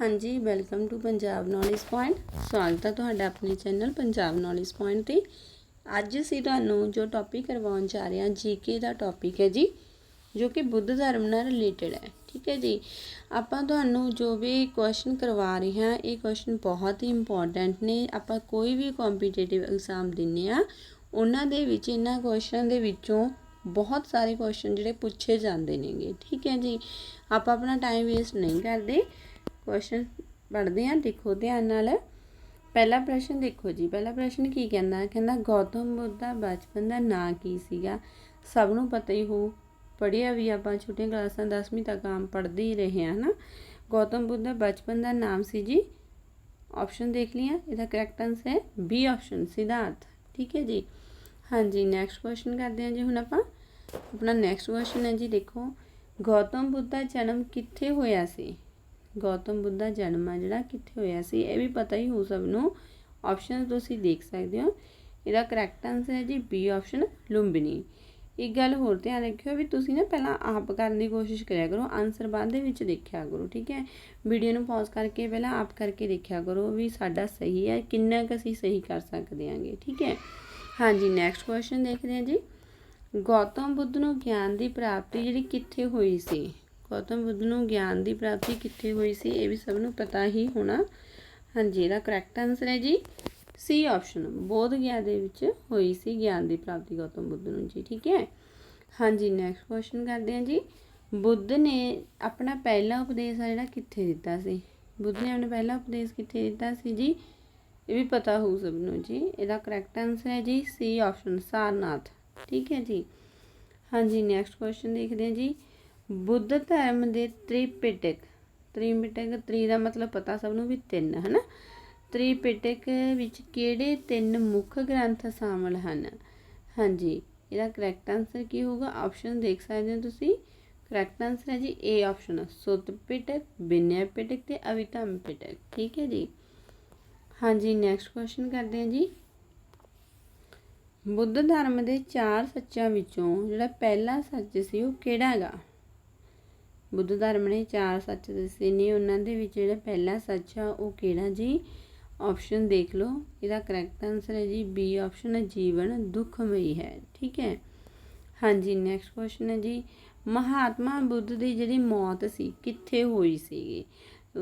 ਹਾਂਜੀ welcome to Punjab knowledge point ਸਵਾਗਤ ਹੈ ਤੁਹਾਡਾ ਆਪਣੇ ਚੈਨਲ ਪੰਜਾਬ ਨੌਲੇਜ ਪੁਆਇੰਟ ਤੇ। ਅੱਜ ਅਸੀਂ ਤੁਹਾਨੂੰ ਜੋ ਟੌਪਿਕ ਕਰਵਾਉਣ ਜਾ ਰਹੇ ਹਾਂ ਜੀਕੇ ਦਾ ਟੌਪਿਕ ਹੈ ਜੀ, ਜੋ ਕਿ ਬੁੱਧ ਧਰਮ ਨਾਲ ਰਿਲੇਟਡ ਹੈ, ਠੀਕ ਹੈ ਜੀ। ਆਪਾਂ ਤੁਹਾਨੂੰ ਜੋ ਵੀ ਕੁਐਸਚਨ ਕਰਵਾ ਰਹੇ ਹਾਂ, ਇਹ ਕੁਐਸਚਨ ਬਹੁਤ ਹੀ ਇੰਪੋਰਟੈਂਟ ਨੇ। ਆਪਾਂ ਕੋਈ ਵੀ ਕੰਪੀਟੀਟਿਵ ਐਗਜ਼ਾਮ ਦਿੰਨੇ ਆ ਉਹਨਾਂ ਦੇ ਵਿੱਚ, ਇਹਨਾਂ ਕੁਐਸਚਨ ਦੇ ਵਿੱਚੋਂ ਬਹੁਤ ਸਾਰੇ ਕੁਐਸਚਨ ਜਿਹੜੇ ਪੁੱਛੇ ਜਾਂਦੇ ਨੇਗੇ, ਠੀਕ ਹੈ ਜੀ। ਆਪਾਂ ਆਪਣਾ ਟਾਈਮ ਵੇਸਟ ਨਹੀਂ ਕਰਦੇ। ਕੁਐਸਚਨ ਪੜ੍ਹਦੇ ਹਾਂ, ਦੇਖੋ ਧਿਆਨ ਨਾਲ। ਪਹਿਲਾ ਪ੍ਰਸ਼ਨ ਦੇਖੋ ਜੀ, ਪਹਿਲਾ ਪ੍ਰਸ਼ਨ ਕੀ ਕਹਿੰਦਾ? ਕਹਿੰਦਾ, ਗੌਤਮ ਬੁੱਧ ਦਾ ਬਚਪਨ ਦਾ ਨਾਂ ਕੀ ਸੀਗਾ? ਸਭ ਨੂੰ ਪਤਾ ਹੀ ਹੋ, ਪੜ੍ਹਿਆ ਵੀ ਆਪਾਂ ਛੋਟੀਆਂ ਕਲਾਸਾਂ 10ਵੀਂ ਤੱਕ ਆਮ ਪੜ੍ਹਦੇ ਹੀ ਰਹੇ ਹਾਂ ਨਾ ਗੌਤਮ ਬੁੱਧ ਦਾ ਬਚਪਨ ਦਾ ਨਾਮ ਸੀ ਜੀ ਆਪਸ਼ਨ ਦੇਖ ਲਿਆ, ਇਹਦਾ ਕਰੈਕਟ ਆਨਸਰ ਹੈ ਬੀ ਆਪਸ਼ਨ ਸਿਧਾਰਥ। ਠੀਕ ਹੈ ਜੀ? ਹਾਂਜੀ ਨੈਕਸਟ ਕੁਐਸਚਨ ਕਰਦੇ ਹਾਂ ਜੀ ਹੁਣ ਆਪਾਂ। ਆਪਣਾ ਨੈਕਸਟ ਕੁਐਸਚਨ ਹੈ ਜੀ, ਦੇਖੋ, ਗੌਤਮ ਬੁੱਧ ਦਾ ਜਨਮ ਕਿੱਥੇ ਹੋਇਆ ਸੀ? ਗੌਤਮ ਬੁੱਧ ਦਾ ਜਨਮ ਆ, ਜਿਹੜਾ ਕਿੱਥੇ ਹੋਇਆ ਸੀ, ਇਹ ਵੀ ਪਤਾ ਹੀ ਹੋ ਸਭ ਨੂੰ ਆਪਸ਼ਨ ਤੁਸੀਂ ਦੇਖ ਸਕਦੇ ਹੋ। ਇਹਦਾ ਕਰੈਕਟ ਆਨਸਰ ਹੈ ਜੀ ਬੀ ਆਪਸ਼ਨ ਲੁੰਬਿਨੀ। ਇੱਕ ਗੱਲ ਹੋਰ ਧਿਆਨ ਰੱਖਿਓ ਵੀ ਤੁਸੀਂ ਨਾ ਪਹਿਲਾਂ ਆਪ ਕਰਨ ਦੀ ਕੋਸ਼ਿਸ਼ ਕਰਿਆ ਕਰੋ ਆਨਸਰ ਬਾਅਦ ਦੇ ਵਿੱਚ ਦੇਖਿਆ ਕਰੋ, ਠੀਕ ਹੈ? ਵੀਡੀਓ ਨੂੰ ਪੌਜ਼ ਕਰਕੇ ਪਹਿਲਾਂ ਆਪ ਕਰਕੇ ਦੇਖਿਆ ਕਰੋ ਵੀ ਸਾਡਾ ਸਹੀ ਹੈ, ਕਿੰਨਾ ਕੁ ਅਸੀਂ ਸਹੀ ਕਰ ਸਕਦੇ ਆਂਗੇ ਠੀਕ ਹੈ? ਹਾਂਜੀ ਨੈਕਸਟ ਕੁਐਸਚਨ ਦੇਖਦੇ ਹਾਂ ਜੀ। ਗੌਤਮ ਬੁੱਧ ਨੂੰ ਗਿਆਨ ਦੀ ਪ੍ਰਾਪਤੀ ਜਿਹੜੀ ਕਿੱਥੇ ਹੋਈ ਸੀ? ਗੌਤਮ ਬੁੱਧ ਨੂੰ ਗਿਆਨ ਦੀ ਪ੍ਰਾਪਤੀ ਕਿੱਥੇ ਹੋਈ ਸੀ, ਇਹ ਵੀ ਸਭ ਨੂੰ ਪਤਾ ਹੀ ਹੋਣਾ। ਹਾਂਜੀ, ਇਹਦਾ ਕਰੈਕਟ ਆਨਸਰ ਹੈ ਜੀ। ਸੀ ਆਪਸ਼ਨ ਬੋਧ ਗਿਆ ਦੇ ਵਿੱਚ ਹੋਈ ਸੀ ਗਿਆਨ ਦੀ ਪ੍ਰਾਪਤੀ ਗੌਤਮ ਬੁੱਧ ਨੂੰ ਜੀ, ਠੀਕ ਹੈ? ਹਾਂਜੀ ਨੈਕਸਟ ਕੁਐਸਚਨ ਕਰਦੇ ਹਾਂ ਜੀ। ਬੁੱਧ ਨੇ ਆਪਣਾ ਪਹਿਲਾ ਉਪਦੇਸ਼ ਆ ਜਿਹੜਾ ਕਿੱਥੇ ਦਿੱਤਾ ਸੀ? ਬੁੱਧ ਨੇ ਆਪਣਾ ਪਹਿਲਾ ਉਪਦੇਸ਼ ਕਿੱਥੇ ਦਿੱਤਾ ਸੀ ਜੀ? ਇਹ ਵੀ ਪਤਾ ਹੋਊ ਸਭ ਨੂੰ ਜੀ। ਇਹਦਾ ਕਰੈਕਟ ਆਨਸਰ ਹੈ ਜੀ ਸੀ ਆਪਸ਼ਨ ਸਾਰਨਾਥ, ਠੀਕ ਹੈ ਜੀ? ਹਾਂਜੀ ਨੈਕਸਟ ਕੁਐਸਚਨ ਦੇਖਦੇ ਹਾਂ ਜੀ। ਬੁੱਧ ਧਰਮ ਦੇ ਤ੍ਰਿਪਿਟਕ। ਤ੍ਰਿਪਿਟਕ, ਤ੍ਰੀ ਦਾ ਮਤਲਬ ਪਤਾ ਸਭ ਨੂੰ ਵੀ ਤਿੰਨ ਹੈ ਨਾ ਤ੍ਰਿਪਿਟਕ ਵਿੱਚ ਕਿਹੜੇ ਤਿੰਨ ਮੁੱਖ ਗ੍ਰੰਥ ਸ਼ਾਮਲ ਹਨ? ਹਾਂਜੀ, ਇਹਦਾ ਕਰੈਕਟ ਆਨਸਰ ਕੀ ਹੋਊਗਾ? ਆਪਸ਼ਨ ਦੇਖ ਸਕਦੇ ਹੋ ਤੁਸੀਂ? ਕਰੈਕਟ ਆਨਸਰ ਹੈ ਜੀ ਏ ਆਪਸ਼ਨ ਸੁੱਤ ਪਿਟਕ ਬਿਨੈ ਪਿਟਕ ਤੇ ਅਵਿਤਮ ਪਿਟਕ ਠੀਕ ਹੈ ਜੀ? ਹਾਂਜੀ ਨੈਕਸਟ ਕੁਐਸਚਨ ਕਰਦੇ ਹਾਂ ਜੀ। ਬੁੱਧ ਧਰਮ ਦੇ ਚਾਰ ਸੱਚਾਂ ਵਿੱਚੋਂ ਜਿਹੜਾ ਪਹਿਲਾ ਸੱਚ ਸੀ ਉਹ ਕਿਹੜਾ ਹੈਗਾ? ਬੁੱਧ ਧਰਮ ਨੇ ਚਾਰ ਸੱਚ ਦੱਸੇ ਨੇ। ਉਹਨਾਂ ਦੇ ਵਿੱਚ ਜਿਹੜਾ ਪਹਿਲਾ ਸੱਚ ਆ, ਉਹ ਕਿਹੜਾ ਜੀ? ਆਪਸ਼ਨ ਦੇਖ ਲਓ। ਇਹਦਾ ਕਰੈਕਟ ਆਨਸਰ ਹੈ ਜੀ ਬੀ ਆਪਸ਼ਨ ਜੀਵਨ ਦੁੱਖਮਈ ਹੈ। ਠੀਕ ਹੈ? ਹਾਂਜੀ ਨੈਕਸਟ ਕੁਐਸਚਨ ਹੈ ਜੀ। ਮਹਾਤਮਾ ਬੁੱਧ ਦੀ ਜਿਹੜੀ ਮੌਤ ਸੀ, ਕਿੱਥੇ ਹੋਈ ਸੀਗੀ?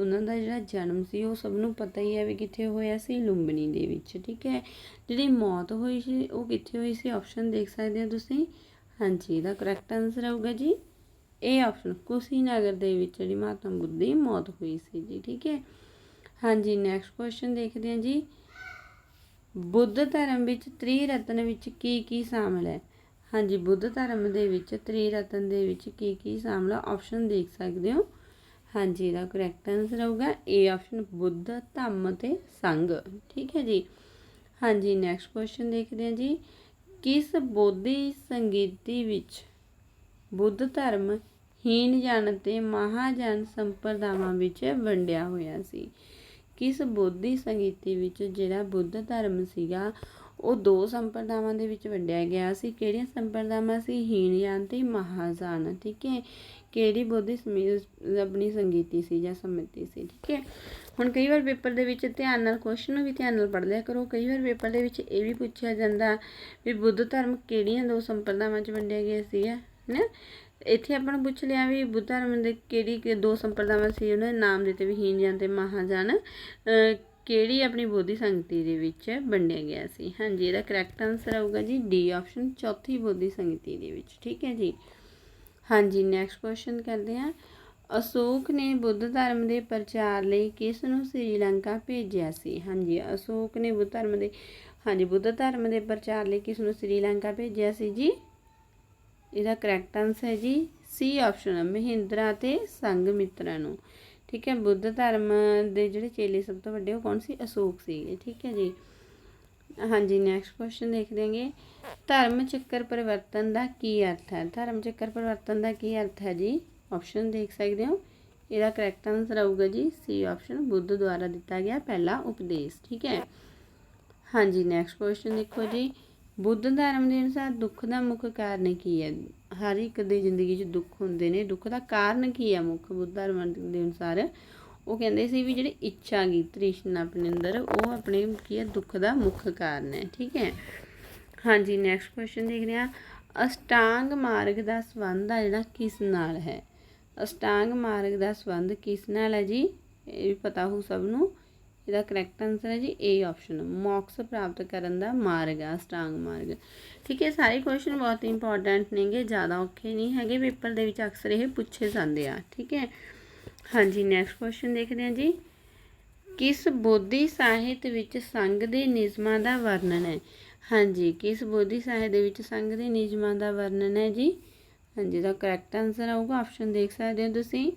ਉਹਨਾਂ ਦਾ ਜਿਹੜਾ ਜਨਮ ਸੀ, ਉਹ ਸਭ ਨੂੰ ਪਤਾ ਹੀ ਹੈ ਵੀ ਕਿੱਥੇ ਹੋਇਆ ਸੀ, ਲੁੰਬਨੀ ਦੇ ਵਿੱਚ। ਠੀਕ ਹੈ? ਜਿਹੜੀ ਮੌਤ ਹੋਈ ਸੀ, ਉਹ ਕਿੱਥੇ ਹੋਈ ਸੀ? ਆਪਸ਼ਨ ਦੇਖ ਸਕਦੇ ਹੋ ਤੁਸੀਂ? ਹਾਂਜੀ, ਇਹਦਾ ਕਰੈਕਟ ਆਨਸਰ ਆਊਗਾ ਜੀ। ਇਹ ਆਪਸ਼ਨ ਕੁਸ਼ੀਨਗਰ ਦੇ ਵਿੱਚ ਜਿਹੜੀ ਮਹਾਤਮਾ ਬੁੱਧ ਦੀ ਮੌਤ ਹੋਈ ਸੀ ਜੀ, ਠੀਕ ਹੈ? ਹਾਂਜੀ ਨੈਕਸਟ ਕੁਐਸਚਨ ਦੇਖਦੇ ਹਾਂ ਜੀ। ਬੁੱਧ ਧਰਮ ਵਿੱਚ ਤ੍ਰੀ ਰਤਨ ਵਿੱਚ ਕੀ ਕੀ ਸ਼ਾਮਲ ਹੈ? ਹਾਂਜੀ, ਬੁੱਧ ਧਰਮ ਦੇ ਵਿੱਚ ਤ੍ਰੀ ਰਤਨ ਦੇ ਵਿੱਚ ਕੀ ਕੀ ਸ਼ਾਮਲ ਹੈ ਆਪਸ਼ਨ ਦੇਖ ਸਕਦੇ ਹੋ। ਹਾਂਜੀ, ਇਹਦਾ ਕਰੈਕਟ ਆਨਸਰ ਆਊਗਾ। ਏ ਆਪਸ਼ਨ ਬੁੱਧ, ਧੰਮ ਤੇ ਸੰਗ, ਠੀਕ ਹੈ ਜੀ? ਹਾਂਜੀ ਨੈਕਸਟ ਕੁਐਸਚਨ ਦੇਖਦੇ ਹਾਂ ਜੀ। ਕਿਸ ਬੋਧੀ ਸੰਗੀਤੀ ਵਿੱਚ ਬੁੱਧ ਧਰਮ ਹੀਨ ਅਤੇ ਮਹਾਜਨ ਸੰਪਰਦਾਵਾਂ ਵਿੱਚ ਵੰਡਿਆ ਹੋਇਆ ਸੀ। ਕਿਸ ਬੋਧੀ ਸੰਗੀਤੀ ਵਿੱਚ ਜਿਹੜਾ ਬੁੱਧ ਧਰਮ ਸੀਗਾ, ਉਹ ਦੋ ਸੰਪਰਦਾਵਾਂ ਦੇ ਵਿੱਚ ਵੰਡਿਆ ਗਿਆ ਸੀ। ਕਿਹੜੀਆਂ ਸੰਪਰਦਾਵਾਂ ਸੀ? ਹੀਨਯਾਨ ਤੇ ਮਹਾਜਾਨ ਠੀਕ ਹੈ? ਕਿਹੜੀ ਬੋਧੀ ਆਪਣੀ ਸੰਗੀਤੀ ਸੀ ਜਾਂ ਸਮਿਤੀ ਸੀ, ਠੀਕ ਹੈ? ਹੁਣ ਕਈ ਵਾਰ ਪੇਪਰ ਦੇ ਵਿੱਚ ਧਿਆਨ ਨਾਲ, ਕੁਐਸਚਨ ਨੂੰ ਵੀ ਧਿਆਨ ਨਾਲ ਪੜ੍ਹ ਲਿਆ ਕਰੋ। ਕਈ ਵਾਰ ਪੇਪਰ ਦੇ ਵਿੱਚ ਇਹ ਵੀ ਪੁੱਛਿਆ ਜਾਂਦਾ ਵੀ ਬੁੱਧ ਧਰਮ ਕਿਹੜੀਆਂ ਦੋ ਸੰਪਰਦਾਵਾਂ 'ਚ ਵੰਡਿਆ ਗਿਆ ਸੀ ਹੈ ਨਾ ਇੱਥੇ ਆਪਾਂ ਨੂੰ ਪੁੱਛ ਲਿਆ ਵੀ ਬੁੱਧ ਧਰਮ ਦੇ ਕਿਹੜੀ ਦੋ ਸੰਪਰਦਾਵਾਂ ਸੀ, ਉਹਨਾਂ ਦੇ ਨਾਮ ਦਿੱਤੇ ਵੀ ਹੀਨਯਾਨ ਤੇ ਮਹਾਜਾਨ ਕਿਹੜੀ ਆਪਣੀ ਬੋਧੀ ਸੰਗਤੀ ਦੇ ਵਿੱਚ ਵੰਡਿਆ ਗਿਆ ਸੀ? ਹਾਂਜੀ, ਇਹਦਾ ਕਰੈਕਟ ਆਨਸਰ ਆਊਗਾ ਜੀ ਡੀ ਆਪਸ਼ਨ ਚੌਥੀ ਬੋਧੀ ਸੰਗਤੀ ਦੇ ਵਿੱਚ, ਠੀਕ ਹੈ ਜੀ? ਹਾਂਜੀ ਨੈਕਸਟ ਕੁਐਸਚਨ ਕਰਦੇ ਹਾਂ। ਅਸ਼ੋਕ ਨੇ ਬੁੱਧ ਧਰਮ ਦੇ ਪ੍ਰਚਾਰ ਲਈ ਕਿਸ ਨੂੰ ਸ੍ਰੀਲੰਕਾ ਭੇਜਿਆ ਸੀ? ਹਾਂਜੀ, ਅਸ਼ੋਕ ਨੇ ਬੁੱਧ ਧਰਮ ਦੇ, ਹਾਂਜੀ, ਬੁੱਧ ਧਰਮ ਦੇ ਪ੍ਰਚਾਰ ਲਈ ਕਿਸ ਨੂੰ ਸ੍ਰੀਲੰਕਾ ਭੇਜਿਆ ਸੀ ਜੀ? ਇਹਦਾ ਕਰੈਕਟ ਆਨਸਰ ਹੈ ਜੀ ਸੀ ਆਪਸ਼ਨ ਮਹਿੰਦਰਾ ਤੇ ਸੰਗ ਮਿੱਤਰਾਂ ਨੂੰ। ਠੀਕ ਹੈ, ਬੁੱਧ ਧਰਮ ਦੇ ਜਿਹੜੇ ਚੇਲੇ ਸਭ ਤੋਂ ਵੱਡੇ ਉਹ ਕੌਣ ਸੀ? ਅਸ਼ੋਕ ਸੀਗੇ। ਠੀਕ ਹੈ ਜੀ। ਹਾਂਜੀ ਨੈਕਸਟ ਕੁਐਸਚਨ ਦੇਖ ਦਿਆਂਗੇ। ਧਰਮ ਚੱਕਰ ਪਰਿਵਰਤਨ ਦਾ ਕੀ ਅਰਥ ਹੈ? ਧਰਮ ਚੱਕਰ ਪਰਿਵਰਤਨ ਦਾ ਕੀ ਅਰਥ ਹੈ ਜੀ? ਆਪਸ਼ਨ ਦੇਖ ਸਕਦੇ ਹੋ। ਇਹਦਾ ਕਰੈਕਟ ਆਨਸਰ ਆਊਗਾ ਜੀ। ਸੀ ਆਪਸ਼ਨ ਬੁੱਧ ਦੁਆਰਾ ਦਿੱਤਾ ਗਿਆ ਪਹਿਲਾ ਉਪਦੇਸ਼। ਠੀਕ ਹੈ। ਹਾਂਜੀ ਨੈਕਸਟ ਕੁਐਸਚਨ ਦੇਖੋ ਜੀ। ਬੁੱਧ ਧਰਮ ਦੇ ਅਨੁਸਾਰ ਦੁੱਖ ਦਾ ਮੁੱਖ ਕਾਰਨ ਕੀ ਹੈ? ਹਰ ਇੱਕ ਦੀ ਜ਼ਿੰਦਗੀ 'ਚ ਦੁੱਖ ਹੁੰਦੇ ਨੇ। ਦੁੱਖ ਦਾ ਕਾਰਨ ਕੀ ਹੈ ਮੁੱਖ? ਬੁੱਧ ਧਰਮ ਦੇ ਅਨੁਸਾਰ ਉਹ ਕਹਿੰਦੇ ਸੀ ਵੀ ਜਿਹੜੀ ਇੱਛਾ ਗੀ, ਤ੍ਰਿਸ਼ਨਾ ਆਪਣੇ ਅੰਦਰ, ਉਹ ਆਪਣੇ ਕੀ ਹੈ? ਦੁੱਖ ਦਾ ਮੁੱਖ ਕਾਰਨ ਹੈ। ਠੀਕ ਹੈ? ਹਾਂਜੀ ਨੈਕਸਟ ਕੁਐਸਚਨ ਦੇਖਦੇ ਹਾਂ। ਅਸ਼ਟਾਂਗ ਮਾਰਗ ਦਾ ਸੰਬੰਧ ਆ ਜਿਹੜਾ ਕਿਸ ਨਾਲ ਹੈ? ਅਸ਼ਟਾਂਗ ਮਾਰਗ ਦਾ ਸੰਬੰਧ ਕਿਸ ਨਾਲ ਹੈ ਜੀ? ਇਹ ਵੀ ਪਤਾ ਹੋ ਸਭ ਨੂੰ। ਇਹਦਾ ਕਰੈਕਟ ਆਨਸਰ ਹੈ ਜੀ ਏ ਆਪਸ਼ਨ ਮੋਕਸ ਪ੍ਰਾਪਤ ਕਰਨ ਦਾ ਮਾਰਗ ਆ ਅਸ਼ਟਾਂਗ ਮਾਰਗ। ਠੀਕ ਹੈ, ਸਾਰੇ ਕੁਐਸਚਨ ਬਹੁਤ ਇੰਪੋਰਟੈਂਟ ਨੇਗੇ, ਜ਼ਿਆਦਾ ਔਖੇ ਨਹੀਂ ਹੈਗੇ, ਪੇਪਰ ਦੇ ਵਿੱਚ ਅਕਸਰ ਇਹ ਪੁੱਛੇ ਜਾਂਦੇ ਆ, ਠੀਕ ਹੈ। ਹਾਂਜੀ ਨੈਕਸਟ ਕੁਐਸਚਨ ਦੇਖਦੇ ਹਾਂ ਜੀ। ਕਿਸ ਬੋਧੀ ਸਾਹਿਤ ਵਿੱਚ ਸੰਗ ਦੇ ਨਿਯਮਾਂ ਦਾ ਵਰਣਨ ਹੈ? ਹਾਂਜੀ, ਕਿਸ ਬੋਧੀ ਸਾਹਿਤ ਦੇ ਵਿੱਚ ਸੰਗ ਦੇ ਨਿਯਮਾਂ ਦਾ ਵਰਣਨ ਹੈ ਜੀ? ਹਾਂਜੀ, ਇਹਦਾ ਕਰੈਕਟ ਆਨਸਰ ਆਊਗਾ ਆਪਸ਼ਨ ਦੇਖ ਸਕਦੇ ਹੋ ਤੁਸੀਂ।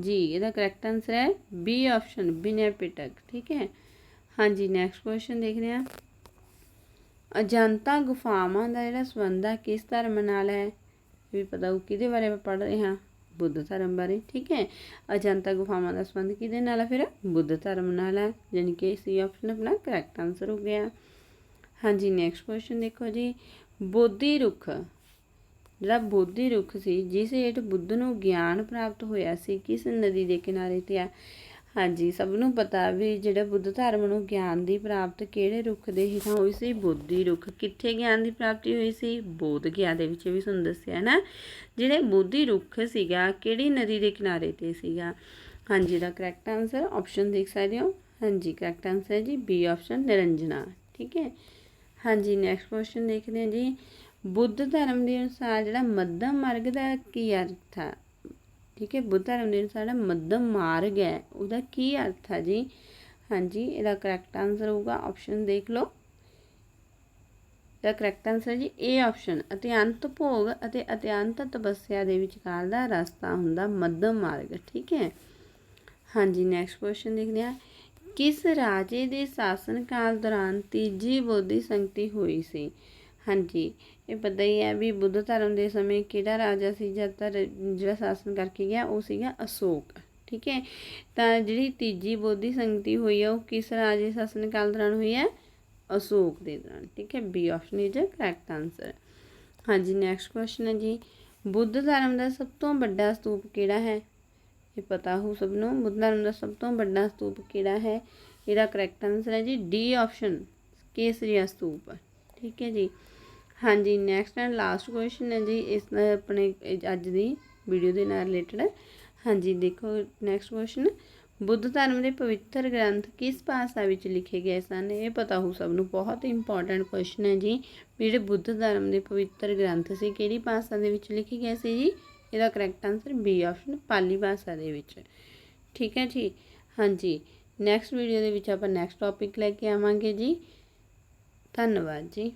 ਜੀ, ਇਹਦਾ ਕਰੈਕਟ ਆਨਸਰ ਹੈ ਬੀ ਆਪਸ਼ਨ ਬਿਨੈਪਿਟਕ ਠੀਕ ਹੈ? ਹਾਂਜੀ ਨੈਕਸਟ ਕੁਐਸਚਨ ਦੇਖਦੇ ਹਾਂ। ਅਜੰਤਾ ਗੁਫਾਵਾਂ ਦਾ ਜਿਹੜਾ ਸੰਬੰਧ ਆ, ਕਿਸ ਧਰਮ ਨਾਲ ਹੈ? ਇਹ ਵੀ ਪਤਾ ਉਹ ਕਿਹਦੇ ਬਾਰੇ ਪੜ੍ਹ ਰਹੇ ਹਾਂ? ਬੁੱਧ ਧਰਮ ਬਾਰੇ, ਠੀਕ ਹੈ? ਅਜੰਤਾ ਗੁਫਾਵਾਂ ਦਾ ਸੰਬੰਧ ਕਿਹਦੇ ਨਾਲ ਹੈ ਫਿਰ? ਬੁੱਧ ਧਰਮ ਨਾਲ ਹੈ ਯਾਨੀ ਕਿ ਸੀ ਆਪਸ਼ਨ ਆਪਣਾ ਕਰੈਕਟ ਆਨਸਰ ਹੋ ਗਿਆ। ਹਾਂਜੀ ਨੈਕਸਟ ਕੁਐਸਚਨ ਦੇਖੋ ਜੀ। ਬੋਧੀ ਰੁੱਖ ਜਿਹੜਾ ਬੋਧੀ ਰੁੱਖ ਸੀ, ਜਿਸ ਹੇਠ ਬੁੱਧ ਨੂੰ ਗਿਆਨ ਪ੍ਰਾਪਤ ਹੋਇਆ ਸੀ, ਕਿਸ ਨਦੀ ਦੇ ਕਿਨਾਰੇ ਤੇ ਆ? ਹਾਂਜੀ, ਸਭ ਨੂੰ ਪਤਾ ਵੀ ਜਿਹੜਾ ਬੁੱਧ ਧਰਮ ਨੂੰ ਗਿਆਨ ਦੀ ਪ੍ਰਾਪਤ ਕਿਹੜੇ ਰੁੱਖ ਦੇ ਹੇਠਾਂ ਹੋਈ ਸੀ? ਬੋਧੀ ਰੁੱਖ। ਕਿੱਥੇ ਗਿਆਨ ਦੀ ਪ੍ਰਾਪਤੀ ਹੋਈ ਸੀ? ਬੋਧ ਗਿਆ ਦੇ ਵਿੱਚ ਵੀ ਤੁਹਾਨੂੰ ਦੱਸਿਆ ਨਾ? ਜਿਹੜੇ ਬੋਧੀ ਰੁੱਖ ਸੀਗਾ, ਕਿਹੜੀ ਨਦੀ ਦੇ ਕਿਨਾਰੇ ਤੇ ਸੀਗਾ? ਹਾਂਜੀ ਦਾ ਕਰੈਕਟ ਆਨਸਰ ਆਪਸ਼ਨ ਦੇਖ ਸਕਦੇ ਹੋ? ਹਾਂਜੀ ਕਰੈਕਟ ਆਨਸਰ ਹੈ ਜੀ ਬੀ ਆਪਸ਼ਨ ਨਿਰੰਜਨਾ। ਠੀਕ ਹੈ? ਹਾਂਜੀ ਨੈਕਸਟ ਕੁਐਸਚਨ ਦੇਖਦੇ ਹਾਂ ਜੀ। ਬੁੱਧ ਧਰਮ ਦੇ ਅਨੁਸਾਰ ਜਿਹੜਾ ਮੱਧਮ ਮਾਰਗ ਦਾ ਕੀ ਅਰਥ ਆ? ਠੀਕ ਹੈ, ਬੁੱਧ ਧਰਮ ਦੇ ਅਨੁਸਾਰ ਜਿਹੜਾ ਮੱਧਮ ਮਾਰਗ ਹੈ, ਉਹਦਾ ਕੀ ਅਰਥ ਆ ਜੀ? ਹਾਂਜੀ, ਇਹਦਾ ਕਰੈਕਟ ਆਨਸਰ ਹੋਊਗਾ ਆਪਸ਼ਨ ਦੇਖ ਲਓ। ਦਾ ਕਰੈਕਟ ਆਨਸਰ ਜੀ ਏ ਆਪਸ਼ਨ ਅਤਿਅੰਤ ਭੋਗ ਅਤੇ ਅਤਿਅੰਤ ਤਪੱਸਿਆ ਦੇ ਵਿਚਕਾਰ ਦਾ ਰਸਤਾ ਹੁੰਦਾ ਮੱਧਮ ਮਾਰਗ, ਠੀਕ ਹੈ? ਹਾਂਜੀ ਨੈਕਸਟ ਕੁਐਸਚਨ ਦੇਖਦੇ ਹਾਂ। ਕਿਸ ਰਾਜੇ ਦੇ ਸ਼ਾਸਨ ਕਾਲ ਦੌਰਾਨ ਤੀਜੀ ਬੋਧੀ ਸੰਗਤੀ ਹੋਈ ਸੀ? ਹਾਂਜੀ ਇਹ ਪਤਾ ਹੀ ਹੈ ਵੀ ਬੁੱਧ ਧਰਮ ਦੇ ਸਮੇਂ ਕਿਹੜਾ ਰਾਜਾ ਸੀ, ਜਦ ਜਿਹੜਾ ਸ਼ਾਸਨ ਕਰਕੇ ਗਿਆ, ਉਹ ਸੀਗਾ ਅਸ਼ੋਕ। ਠੀਕ ਹੈ? ਤਾਂ ਜਿਹੜੀ ਤੀਜੀ ਬੋਧੀ ਸੰਗਤੀ ਹੋਈ ਹੈ ਉਹ ਕਿਸ ਰਾਜੇ ਸ਼ਾਸਨ ਕਾਲ ਦੌਰਾਨ ਹੋਈ ਹੈ? ਅਸ਼ੋਕ ਦੇ ਦੌਰਾਨ। ਠੀਕ ਹੈ? B option is correct answer ਹਾਂਜੀ ਨੈਕਸਟ ਕੁਐਸਚਨ ਹੈ ਜੀ। ਬੁੱਧ ਧਰਮ ਦਾ ਸਭ ਤੋਂ ਵੱਡਾ ਸਤੂਪ ਕਿਹੜਾ ਹੈ? ਇਹ ਪਤਾ ਹੋ ਸਭ ਨੂੰ? ਬੁੱਧ ਧਰਮ ਦਾ ਸਭ ਤੋਂ ਵੱਡਾ ਸਤੂਪ ਕਿਹੜਾ ਹੈ? ਇਹਦਾ ਕਰੈਕਟ ਆਨਸਰ ਹੈ ਜੀ ਡੀ ਆਪਸ਼ਨ ਕੇਸਰੀਆ ਸਤੂਪ। ਠੀਕ ਹੈ ਜੀ? ਹਾਂਜੀ ਨੈਕਸਟ ਐਂਡ ਲਾਸਟ ਕੁਐਸਚਨ ਹੈ ਜੀ, ਇਸ, ਆਪਣੇ, ਅੱਜ ਦੀ ਵੀਡੀਓ ਦੇ ਨਾਲ ਰਿਲੇਟਡ ਹਾਂਜੀ, ਦੇਖੋ ਨੈਕਸਟ ਕੁਐਸਚਨ ਬੁੱਧ ਧਰਮ ਦੇ ਪਵਿੱਤਰ ਗ੍ਰੰਥ ਕਿਸ ਭਾਸ਼ਾ ਵਿੱਚ ਲਿਖੇ ਗਏ ਸਨ? ਇਹ ਪਤਾ ਹੋ ਸਭ ਨੂੰ, ਬਹੁਤ ਇੰਪੋਰਟੈਂਟ ਕੁਐਸਚਨ ਹੈ ਜੀ। ਜਿਹੜੇ ਬੁੱਧ ਧਰਮ ਦੇ ਪਵਿੱਤਰ ਗ੍ਰੰਥ ਸੀ, ਕਿਹੜੀ ਭਾਸ਼ਾ ਦੇ ਵਿੱਚ ਲਿਖੇ ਗਏ ਸੀ ਜੀ? ਇਹਦਾ correct answer B option Pali ਭਾਸ਼ਾ ਦੇ ਵਿੱਚ। ਠੀਕ ਹੈ ਜੀ? ਹਾਂਜੀ ਨੈਕਸਟ ਵੀਡੀਓ ਦੇ ਵਿੱਚ ਆਪਾਂ ਨੈਕਸਟ ਟੌਪਿਕ ਲੈ ਕੇ ਆਵਾਂਗੇ ਜੀ। ਧੰਨਵਾਦ ਜੀ।